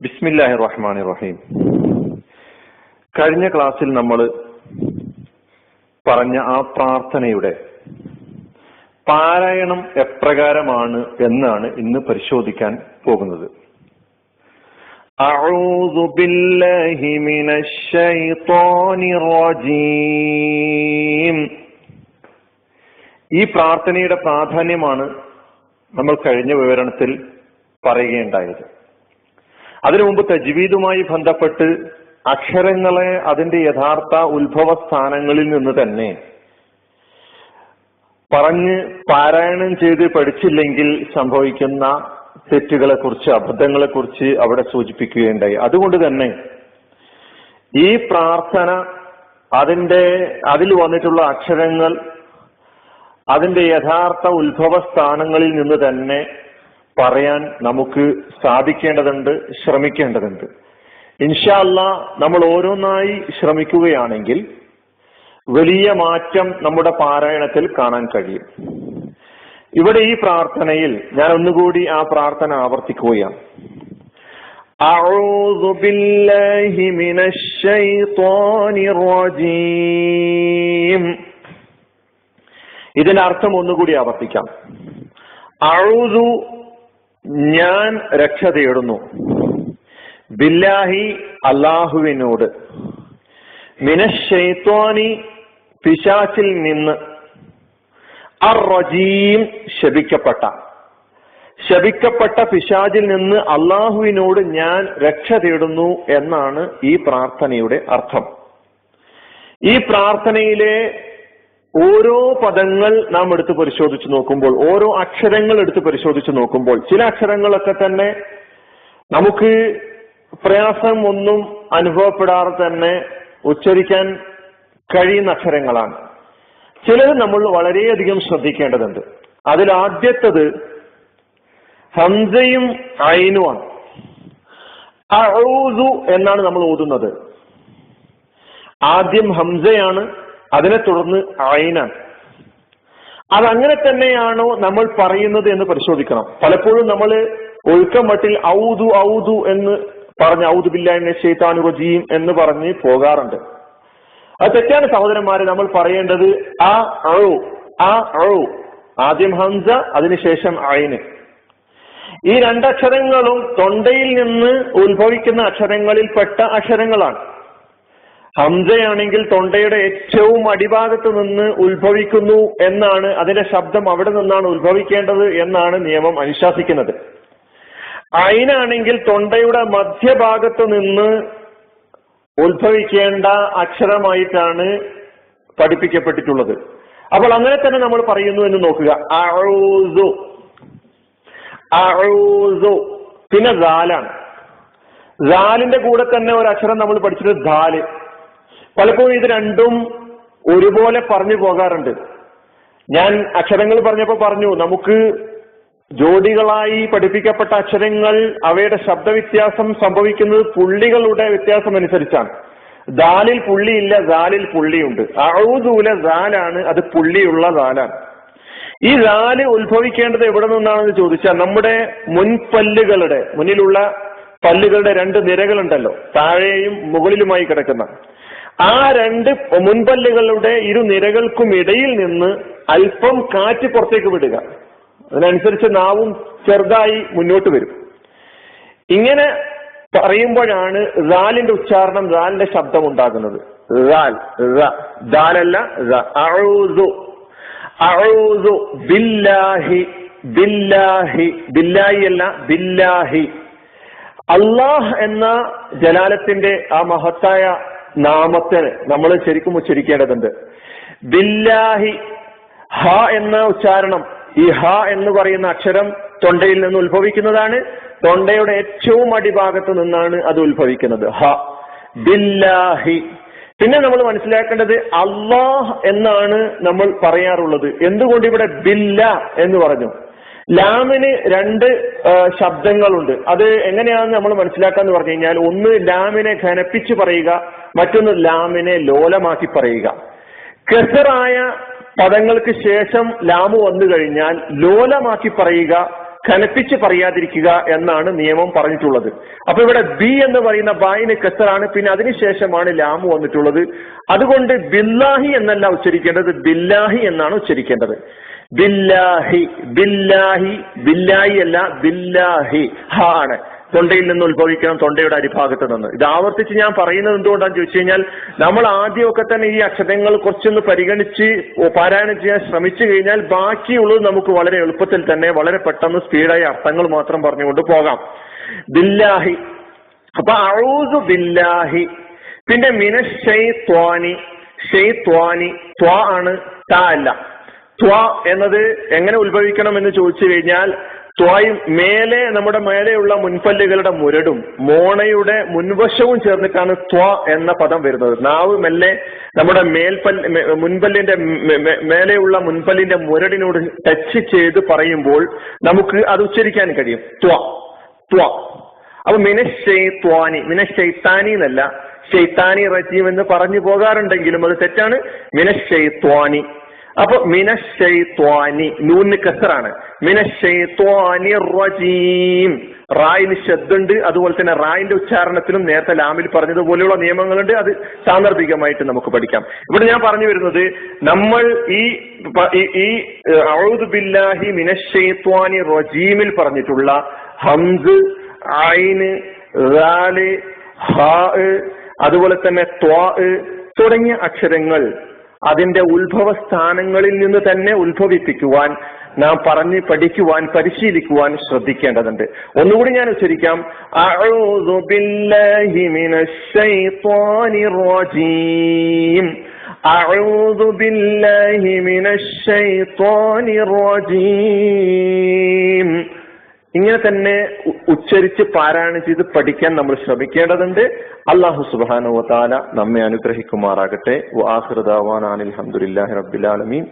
ബിസ്മില്ലാഹി റഹ്മാൻ റഹീം കഴിഞ്ഞ ക്ലാസ്സിൽ നമ്മൾ പറഞ്ഞ ആ പ്രാർത്ഥനയുടെ പാരായണം എപ്രകാരമാണ് എന്നാണ് ഇന്ന് പരിശോധിക്കാൻ പോകുന്നത് أعوذ بالله من الشيطان الرجيم ഈ പ്രാർത്ഥനയുടെ പ്രാധാന്യമാണ് നമ്മൾ കഴിഞ്ഞ വിവരണത്തിൽ പറയുകയുണ്ടായത് അതിനു മുമ്പ് തജ്വീദുമായി ബന്ധപ്പെട്ട് അക്ഷരങ്ങളെ അതിന്റെ യഥാർത്ഥ ഉത്ഭവ സ്ഥാനങ്ങളിൽ നിന്ന് തന്നെ പറഞ്ഞ് പാരായണം ചെയ്ത് പഠിച്ചില്ലെങ്കിൽ സംഭവിക്കുന്ന തെറ്റുകളെ കുറിച്ച് അബദ്ധങ്ങളെ കുറിച്ച് അവിടെ സൂചിപ്പിക്കുകയുണ്ടായി. അതുകൊണ്ട് തന്നെ ഈ പ്രാർത്ഥന അതിന്റെ അതിൽ വന്നിട്ടുള്ള അക്ഷരങ്ങൾ അതിന്റെ യഥാർത്ഥ ഉത്ഭവ സ്ഥാനങ്ങളിൽ നിന്ന് തന്നെ പറയാൻ നമുക്ക് സാധിക്കേണ്ടതുണ്ട് ശ്രമിക്കേണ്ടതുണ്ട് ഇൻഷാല്ല നമ്മൾ ഓരോന്നായി ശ്രമിക്കുകയാണെങ്കിൽ വലിയ മാറ്റം നമ്മുടെ പാരായണത്തിൽ കാണാൻ കഴിയും ഇവിടെ ഈ പ്രാർത്ഥനയിൽ ഞാൻ ഒന്നുകൂടി ആ പ്രാർത്ഥന ആവർത്തിക്കുകയാണ് أعوذ بالله من الشيطان الرجيم ഇതിന്റെ അർത്ഥം ഒന്നുകൂടി ആവർത്തിക്കാം അഴുതു ഞാൻ രക്ഷ തേടുന്നു. ബില്ലാഹി അള്ളാഹുവിനോട് മിനശ്ശൈത്വാനി പിശാച്ചിൽ നിന്ന് അർ റജീം ശപിക്കപ്പെട്ട. ശപിക്കപ്പെട്ട പിശാചിൽ നിന്ന് അള്ളാഹുവിനോട് ഞാൻ രക്ഷ തേടുന്നു എന്നാണ് ഈ പ്രാർത്ഥനയുടെ അർത്ഥം. ഈ പ്രാർത്ഥനയിലെ ഓരോ പദങ്ങൾ നാം എടുത്ത് പരിശോധിച്ച് നോക്കുമ്പോൾ ഓരോ അക്ഷരങ്ങൾ എടുത്ത് പരിശോധിച്ച് നോക്കുമ്പോൾ ചില അക്ഷരങ്ങളൊക്കെ തന്നെ നമുക്ക് പ്രയാസം ഒന്നും അനുഭവപ്പെടാതെ തന്നെ ഉച്ചരിക്കാൻ കഴിയുന്ന അക്ഷരങ്ങളാണ്. ചിലത് നമ്മൾ വളരെയധികം ശ്രദ്ധിക്കേണ്ടതുണ്ട്. അതിൽ ആദ്യത്തത് ഹംസയും ഐനുമാണ്. അഊദു എന്നാണ് നമ്മൾ ഓതുന്നത് ആദ്യം ഹംസയാണ് അതിനെ തുടർന്ന് ഐനാണ് അതങ്ങനെ തന്നെയാണോ നമ്മൾ പറയുന്നത് എന്ന് പരിശോധിക്കണം. പലപ്പോഴും നമ്മൾ ഒഴുക്കം മട്ടിൽ ഔദു ഔദു എന്ന് പറഞ്ഞ് ഔദു ബില്ലാഹിനെ ഷെയ്ത്താനു റജീം എന്ന് പറഞ്ഞ് പോകാറുണ്ട്. അത് തെറ്റാണ് സഹോദരന്മാരെ നമ്മൾ പറയേണ്ടത് ആ അഴു ആ അഴു ആദ്യം ഹംസ അതിനുശേഷം ഐന് ഈ രണ്ടക്ഷരങ്ങളും തൊണ്ടയിൽ നിന്ന് ഉത്ഭവിക്കുന്ന അക്ഷരങ്ങളിൽപ്പെട്ട അക്ഷരങ്ങളാണ്. ഹംസയാണെങ്കിൽ തൊണ്ടയുടെ ഏറ്റവും അടിഭാഗത്ത് നിന്ന് ഉത്ഭവിക്കുന്നു എന്നാണ് അതിന്റെ ശബ്ദം അവിടെ നിന്നാണ് ഉത്ഭവിക്കേണ്ടത് എന്നാണ് നിയമം അനുശാസിക്കുന്നത്. അയിനാണെങ്കിൽ തൊണ്ടയുടെ മധ്യഭാഗത്ത് നിന്ന് ഉത്ഭവിക്കേണ്ട അക്ഷരമായിട്ടാണ് പഠിപ്പിക്കപ്പെട്ടിട്ടുള്ളത്. അപ്പോൾ അങ്ങനെ തന്നെ നമ്മൾ പറയുന്നു എന്ന് നോക്കുക. അഊസു. പിന്നെ ദാലാണ് ദാലിന്റെ കൂടെ തന്നെ ഒരു അക്ഷരം നമ്മൾ പഠിച്ചിട്ട് ദാൽ പലപ്പോഴും ഇത് രണ്ടും ഒരുപോലെ പറഞ്ഞു പോകാറുണ്ട്. ഞാൻ അക്ഷരങ്ങൾ പറഞ്ഞപ്പോ പറഞ്ഞു നമുക്ക് ജോഡികളായി പഠിപ്പിക്കപ്പെട്ട അക്ഷരങ്ങൾ അവയുടെ ശബ്ദവ്യത്യാസം സംഭവിക്കുന്നത് പുള്ളികളുടെ വ്യത്യാസം അനുസരിച്ചാണ്. ദാലിൽ പുള്ളിയില്ല ദാലിൽ പുള്ളിയുണ്ട്. അഴുതൂല ദാലാണ് അത് പുള്ളിയുള്ള ദാലാണ്. ഈ ദാൽ ഉത്ഭവിക്കേണ്ടത് എവിടെ നിന്നാണെന്ന് ചോദിച്ചാൽ നമ്മുടെ മുൻപല്ലുകളുടെ മുന്നിലുള്ള പല്ലുകളുടെ രണ്ട് നിരകളുണ്ടല്ലോ താഴെയും മുകളിലുമായി കിടക്കുന്ന. ആ രണ്ട് മുൻപല്ലുകളുടെ ഇരു നിരകൾക്കും ഇടയിൽ നിന്ന് അല്പം കാറ്റ് പുറത്തേക്ക് വിടുക. അതിനനുസരിച്ച് നാവും ചെറുതായി മുന്നോട്ട് വരും. ഇങ്ങനെ പറയുമ്പോഴാണ് റാലിന്റെ ഉച്ചാരണം റാലിന്റെ ശബ്ദം ഉണ്ടാകുന്നത്. റാൽ ദാലല്ല ബില്ലാഹി ബില്ലാഹി അല്ല ബില്ലാഹി. അള്ളാഹ് എന്ന ജലാലത്തിന്റെ ആ മഹത്തായ നാമത്തിന് നമ്മൾ ശരിക്കും ഉച്ചരിക്കേണ്ടതുണ്ട്. ബില്ലാഹി ഹ എന്ന ഉച്ചാരണം ഈ ഹ എന്ന് പറയുന്ന അക്ഷരം തൊണ്ടയിൽ നിന്ന് ഉത്ഭവിക്കുന്നതാണ്. തൊണ്ടയുടെ ഏറ്റവും അടിഭാഗത്ത് നിന്നാണ് അത് ഉത്ഭവിക്കുന്നത്. ഹ ബില്ലാഹി. പിന്നെ നമ്മൾ മനസ്സിലാക്കേണ്ടത് അള്ളാഹ് എന്നാണ് നമ്മൾ പറയാറുള്ളത്. എന്തുകൊണ്ട് ഇവിടെ ബില്ല എന്ന് പറഞ്ഞു? ലാമിന് രണ്ട് ശബ്ദങ്ങളുണ്ട്. അത് എങ്ങനെയാണെന്ന് നമ്മൾ മനസ്സിലാക്കാന്ന് പറഞ്ഞു കഴിഞ്ഞാൽ ഒന്ന് ലാമിനെ ഘനപ്പിച്ച് പറയുക മറ്റൊന്ന് ലാമിനെ ലോലമാക്കി പറയുക. കെസറായ പദങ്ങൾക്ക് ശേഷം ലാമു വന്നു കഴിഞ്ഞാൽ ലോലമാക്കി പറയുക ഘനപ്പിച്ച് പറയാതിരിക്കുക എന്നാണ് നിയമം പറഞ്ഞിട്ടുള്ളത്. അപ്പൊ ഇവിടെ ബി എന്ന് പറയുന്ന ബായിന് കെസറാണ് പിന്നെ അതിനുശേഷമാണ് ലാമു വന്നിട്ടുള്ളത്. അതുകൊണ്ട് ബില്ലാഹി എന്നല്ല ഉച്ചരിക്കേണ്ടത് ബില്ലാഹി എന്നാണ് ഉച്ചരിക്കേണ്ടത്. ബില്ലാഹി ബില്ലാഹി ബില്ലാഹി അല്ല ബില്ലാഹി. ഹ തൊണ്ടയിൽ നിന്ന് ഉത്ഭവിക്കണം തൊണ്ടയുടെ അരിഭാഗത്ത് നിന്ന്. ഇത് ആവർത്തിച്ച് ഞാൻ പറയുന്നത് എന്തുകൊണ്ടാന്ന് ചോദിച്ചു കഴിഞ്ഞാൽ നമ്മൾ ആദ്യമൊക്കെ തന്നെ ഈ അക്ഷരങ്ങൾ കുറച്ചൊന്ന് പരിഗണിച്ച് പാരായണം ചെയ്യാൻ ശ്രമിച്ചു കഴിഞ്ഞാൽ ബാക്കിയുള്ളത് നമുക്ക് വളരെ എളുപ്പത്തിൽ തന്നെ വളരെ പെട്ടെന്ന് സ്പീഡായി അർത്ഥങ്ങൾ മാത്രം പറഞ്ഞുകൊണ്ട് പോകാം. ബില്ലാഹി. അപ്പൊ അഴൂസു ബില്ലാഹി. പിന്നെ മിനഷൈ ത്വാനി ഷെയ് ത്വാനി ത്വാ ആണ് ത അല്ല. ത്വ എന്നത് എങ്ങനെ ഉത്ഭവിക്കണം എന്ന് ചോദിച്ചു കഴിഞ്ഞാൽ ത്വായും മേലെ നമ്മുടെ മേലെയുള്ള മുൻപല്ലുകളുടെ മുരടും മോണയുടെ മുൻവശവും ചേർന്നിട്ടാണ് ത്വ എന്ന പദം വരുന്നത്. നാവ് മെല്ലെ നമ്മുടെ മേൽപല്ല് മുൻപല്ലിന്റെ മേലെയുള്ള മുൻപല്ലിന്റെ മുരടിനോട് ടച്ച് ചെയ്ത് പറയുമ്പോൾ നമുക്ക് അത് ഉച്ചരിക്കാൻ കഴിയും. ത്വ ത്വ. അപ്പൊ മിനശ്ശൈത്വാനി മിനശ്ശൈത്താനി എന്നല്ല ഷെയ്ത്താനി റജീം എന്ന് പറഞ്ഞു പോകാറുണ്ടെങ്കിലും അത് തെറ്റാണ്. മിനശ്ശൈത്വാനി അപ്പൊ മിനശ്ശൈത്വാനി നൂന്ന് കസറാണ് മിനശ്ശൈത്വാനി റജീം. റായിന് ശബ്ദുണ്ട് അതുപോലെ തന്നെ റായിന്റെ ഉച്ചാരണത്തിലും നേരത്തെ ലാമിൽ പറഞ്ഞതുപോലെയുള്ള നിയമങ്ങളുണ്ട് അത് സാന്ദർഭികമായിട്ട് നമുക്ക് പഠിക്കാം. ഇവിടെ ഞാൻ പറഞ്ഞു വരുന്നത് നമ്മൾ ഈ ഈ- ബില്ലാഹി മിനശ്ശൈത്വാനി റജീമിൽ പറഞ്ഞിട്ടുള്ള ഹംസ് ഐന് അതുപോലെ തന്നെ ത്വാ തുടങ്ങിയ അക്ഷരങ്ങൾ അതിന്റെ ഉത്ഭവ സ്ഥാനങ്ങളിൽ നിന്ന് തന്നെ ഉത്ഭവിപ്പിക്കുവാൻ നാം പറഞ്ഞ് പഠിക്കുവാൻ പരിശീലിക്കുവാൻ ശ്രദ്ധിക്കേണ്ടതുണ്ട്. ഒന്നുകൂടി ഞാൻ ഉച്ചരിക്കാം. അഊദു ബില്ലാഹി മിനശ് ശൈത്വാനിർ റജീം. ഇങ്ങനെ തന്നെ ഉച്ചരിച്ച് പാരായണം ചെയ്ത് പഠിക്കാൻ നമ്മൾ ശ്രമിക്കേണ്ടതുണ്ട്. അള്ളാഹു സുബാനു താല നമ്മെ അനുഗ്രഹിക്കുമാറാകട്ടെ. അനിൽ അഹമ്മദില്ലാഹി റബ്ബിലാലമീൻ